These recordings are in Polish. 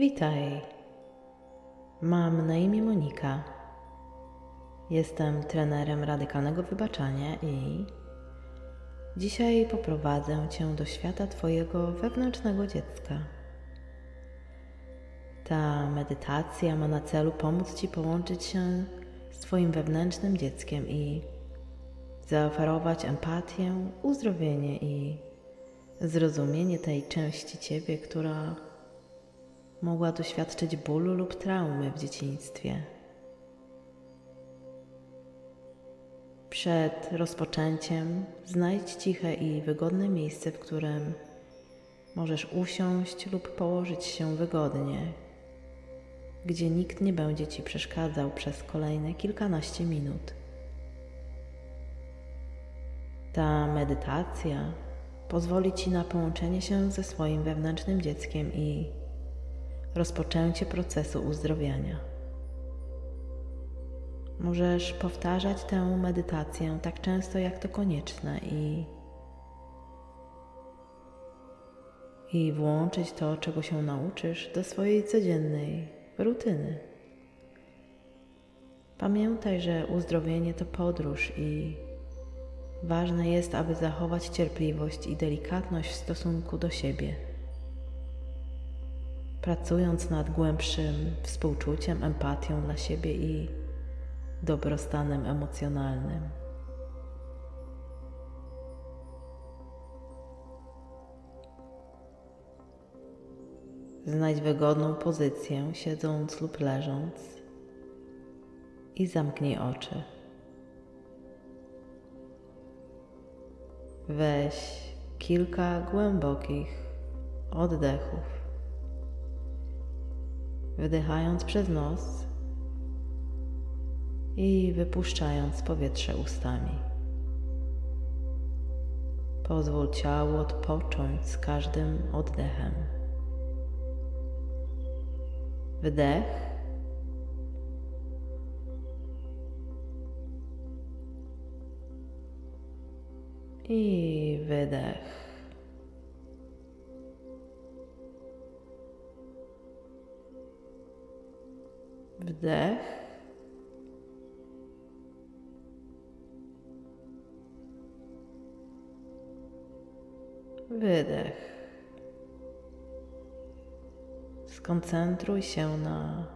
Witaj. Mam na imię Monika. Jestem trenerem radykalnego wybaczania i dzisiaj poprowadzę Cię do świata Twojego wewnętrznego dziecka. Ta medytacja ma na celu pomóc Ci połączyć się z Twoim wewnętrznym dzieckiem i zaoferować empatię, uzdrowienie i zrozumienie tej części Ciebie, która mogła doświadczyć bólu lub traumy w dzieciństwie. Przed rozpoczęciem znajdź ciche i wygodne miejsce, w którym możesz usiąść lub położyć się wygodnie, gdzie nikt nie będzie Ci przeszkadzał przez kolejne kilkanaście minut. Ta medytacja pozwoli Ci na połączenie się ze swoim wewnętrznym dzieckiem i rozpoczęcie procesu uzdrowienia. Możesz powtarzać tę medytację tak często, jak to konieczne i, i włączyć to, czego się nauczysz, do swojej codziennej rutyny. Pamiętaj, że uzdrowienie to podróż i ważne jest, aby zachować cierpliwość i delikatność w stosunku do siebie pracując nad głębszym współczuciem, empatią dla siebie i dobrostanem emocjonalnym. Znajdź wygodną pozycję, siedząc lub leżąc, i zamknij oczy. Weź kilka głębokich oddechów wdychając przez nos i wypuszczając powietrze ustami. Pozwól ciału odpocząć z każdym oddechem. Wdech. I wydech. Wdech. Wydech. Skoncentruj się na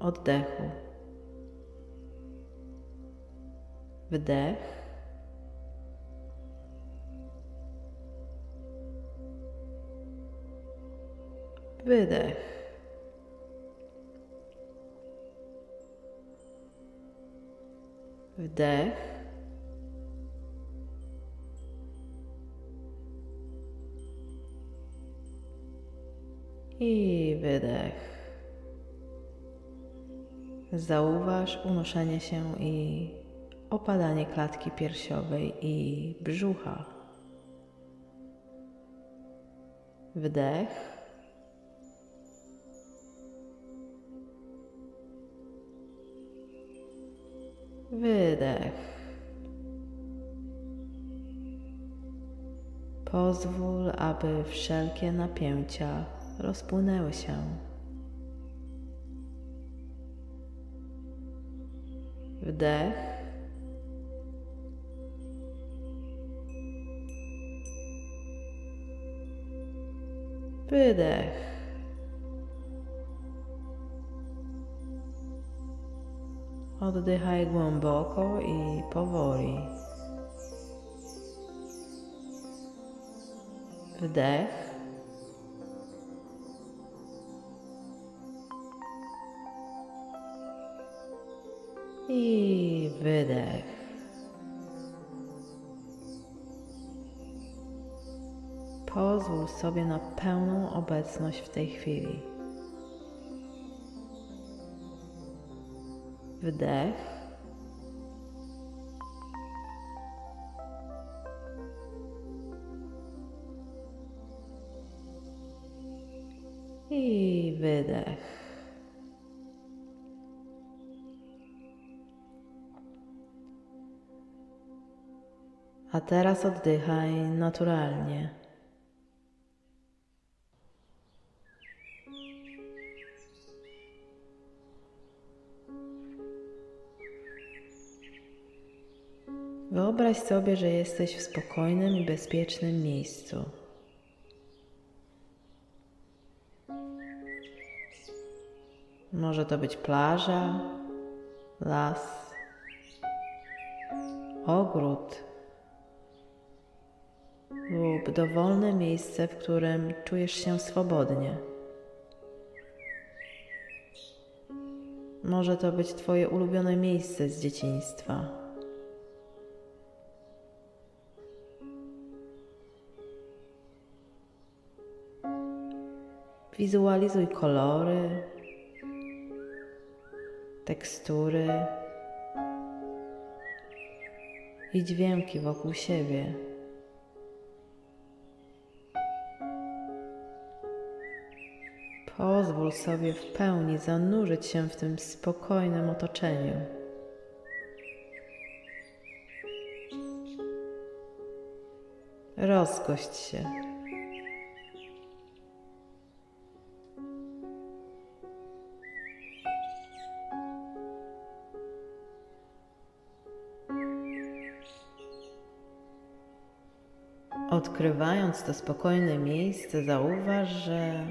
oddechu. Wdech. Wydech. Wdech. I wydech. Zauważ unoszenie się i opadanie klatki piersiowej i brzucha. Wdech. Pozwól, aby wszelkie napięcia rozpłynęły się. Wdech. Wydech. Oddychaj głęboko i powoli. Wdech. I wydech. Pozwól sobie na pełną obecność w tej chwili. Wdech. wydech. A teraz oddychaj naturalnie. Wyobraź sobie, że jesteś w spokojnym i bezpiecznym miejscu. Może to być plaża, las, ogród lub dowolne miejsce, w którym czujesz się swobodnie. Może to być Twoje ulubione miejsce z dzieciństwa. Wizualizuj kolory, tekstury i dźwięki wokół siebie. Pozwól sobie w pełni zanurzyć się w tym spokojnym otoczeniu. Rozgość się. Odkrywając to spokojne miejsce, zauważ, że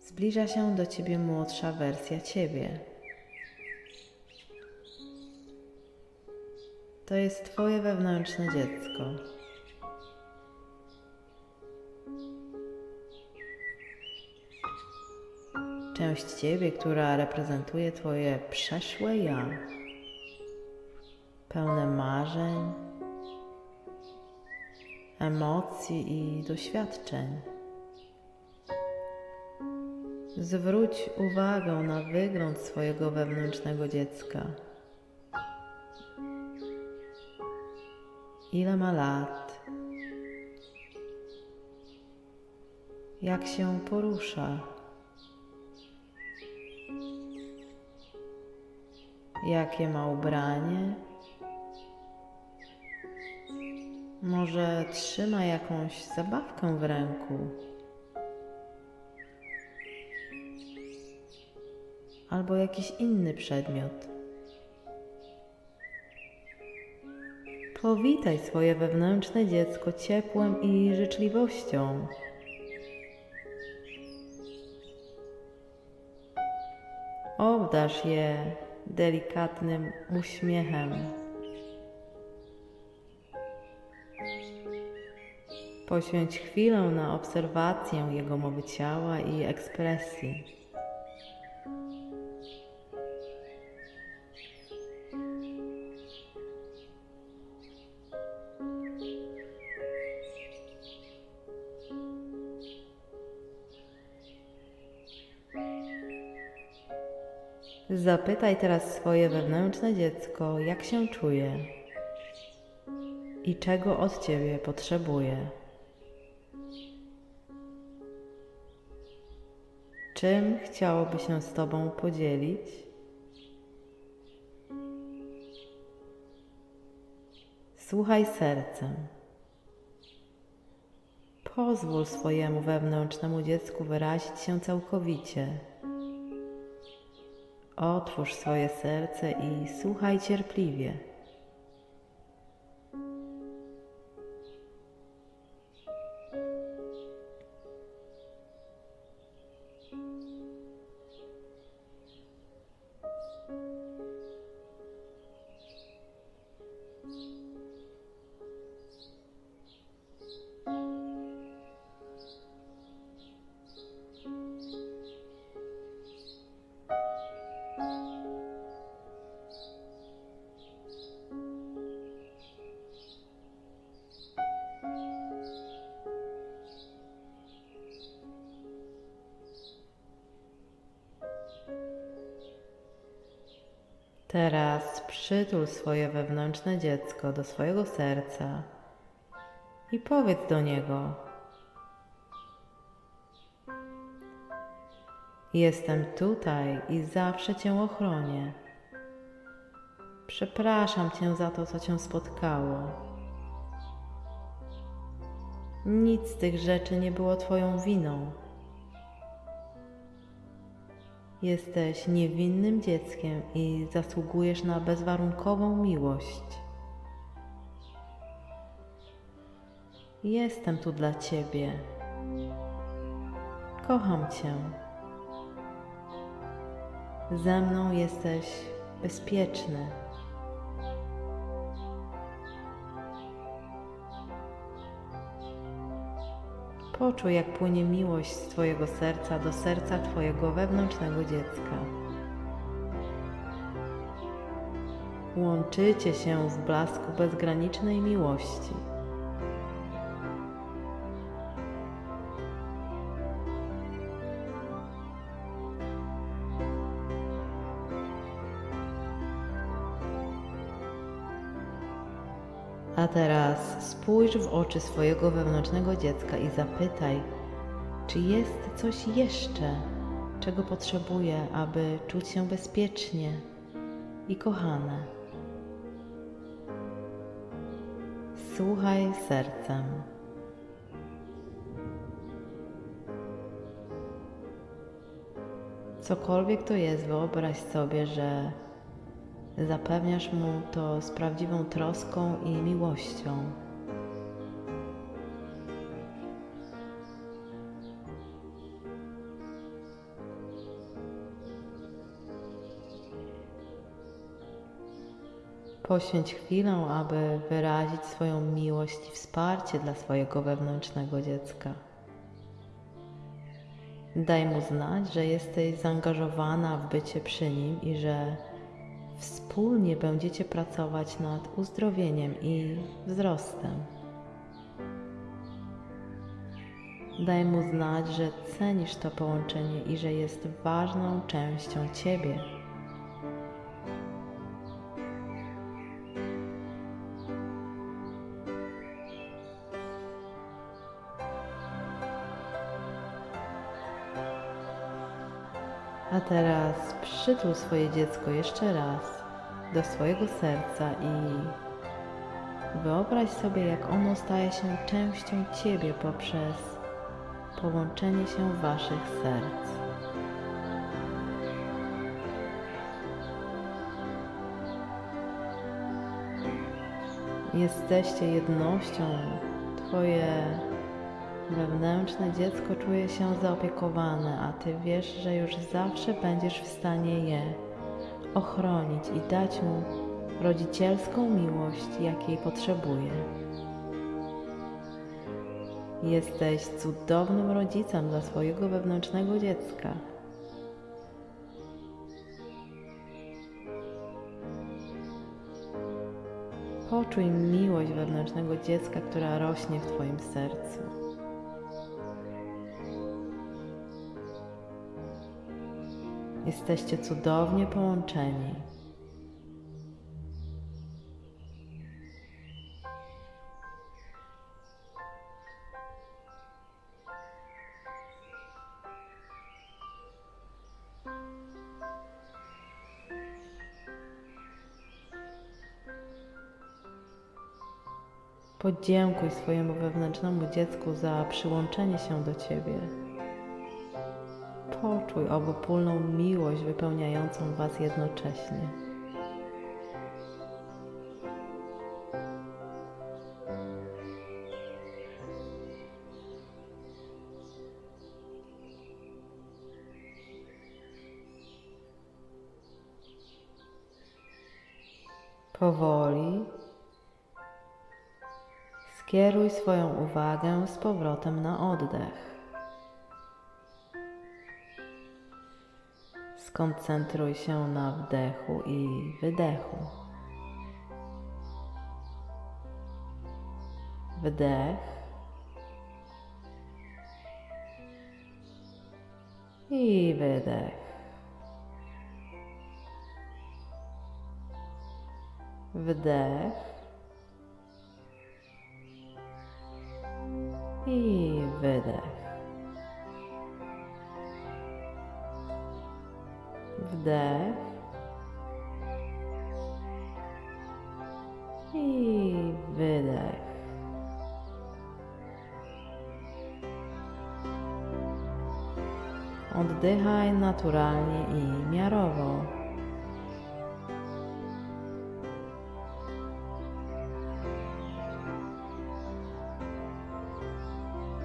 zbliża się do ciebie młodsza wersja ciebie. To jest twoje wewnętrzne dziecko. Część ciebie, która reprezentuje twoje przeszłe ja, pełne marzeń, emocji i doświadczeń. Zwróć uwagę na wygląd swojego wewnętrznego dziecka. Ile ma lat? Jak się porusza? Jakie ma ubranie? Może trzyma jakąś zabawkę w ręku? Albo jakiś inny przedmiot. Powitaj swoje wewnętrzne dziecko ciepłem i życzliwością. Obdarz je delikatnym uśmiechem. Poświęć chwilę na obserwację jego mowy ciała i ekspresji. Zapytaj teraz swoje wewnętrzne dziecko, jak się czuje i czego od ciebie potrzebuje. Czym chciałoby się z Tobą podzielić? Słuchaj sercem. Pozwól swojemu wewnętrznemu dziecku wyrazić się całkowicie. Otwórz swoje serce i słuchaj cierpliwie. Teraz przytul swoje wewnętrzne dziecko do swojego serca i powiedz do niego: Jestem tutaj i zawsze Cię ochronię. Przepraszam Cię za to, co Cię spotkało. Nic z tych rzeczy nie było Twoją winą. Jesteś niewinnym dzieckiem i zasługujesz na bezwarunkową miłość. Jestem tu dla Ciebie. Kocham Cię. Ze mną jesteś bezpieczny. Poczuj, jak płynie miłość z Twojego serca do serca Twojego wewnętrznego dziecka. Łączycie się w blasku bezgranicznej miłości. A teraz spójrz w oczy swojego wewnętrznego dziecka i zapytaj, czy jest coś jeszcze, czego potrzebuje, aby czuć się bezpiecznie i kochane. Słuchaj sercem. Cokolwiek to jest, wyobraź sobie, że zapewniasz mu to z prawdziwą troską i miłością. Poświęć chwilę, aby wyrazić swoją miłość i wsparcie dla swojego wewnętrznego dziecka. Daj mu znać, że jesteś zaangażowana w bycie przy nim i że wspólnie będziecie pracować nad uzdrowieniem i wzrostem. Daj mu znać, że cenisz to połączenie i że jest ważną częścią Ciebie. A teraz przytul swoje dziecko jeszcze raz do swojego serca i wyobraź sobie, jak ono staje się częścią Ciebie poprzez połączenie się Waszych serc. Jesteście jednością. Twoje wewnętrzne dziecko czuje się zaopiekowane, a Ty wiesz, że już zawsze będziesz w stanie je ochronić i dać mu rodzicielską miłość, jakiej potrzebuje. Jesteś cudownym rodzicem dla swojego wewnętrznego dziecka. Poczuj miłość wewnętrznego dziecka, która rośnie w Twoim sercu. Jesteście cudownie połączeni. Podziękuj swojemu wewnętrznemu dziecku za przyłączenie się do Ciebie. Poczuj obopólną miłość wypełniającą Was jednocześnie. Powoli skieruj swoją uwagę z powrotem na oddech. Skoncentruj się na wdechu i wydechu. Wdech i wydech. Wdech i wydech. Wdech i wydech. Oddychaj naturalnie i miarowo.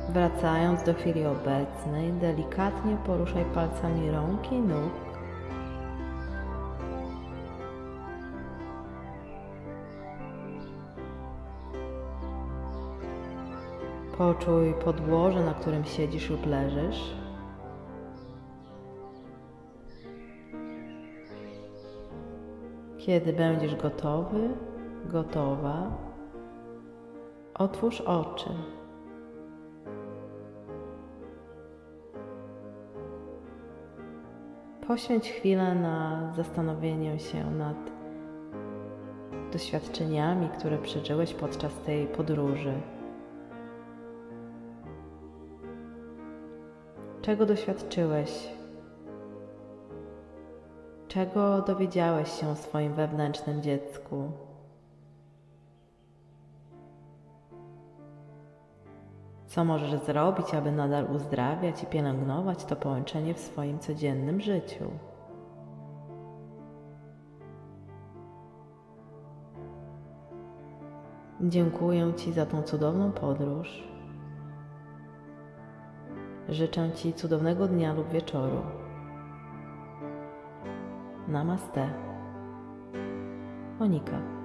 Wracając do chwili obecnej, delikatnie poruszaj palcami rąk i nóg. Poczuj podłoże, na którym siedzisz lub leżysz. Kiedy będziesz gotowy, gotowa, otwórz oczy. Poświęć chwilę na zastanowienie się nad doświadczeniami, które przeżyłeś podczas tej podróży. Czego doświadczyłeś? Czego dowiedziałeś się o swoim wewnętrznym dziecku? Co możesz zrobić, aby nadal uzdrawiać i pielęgnować to połączenie w swoim codziennym życiu? Dziękuję Ci za tą cudowną podróż. Życzę Ci cudownego dnia lub wieczoru. Namaste. Monika.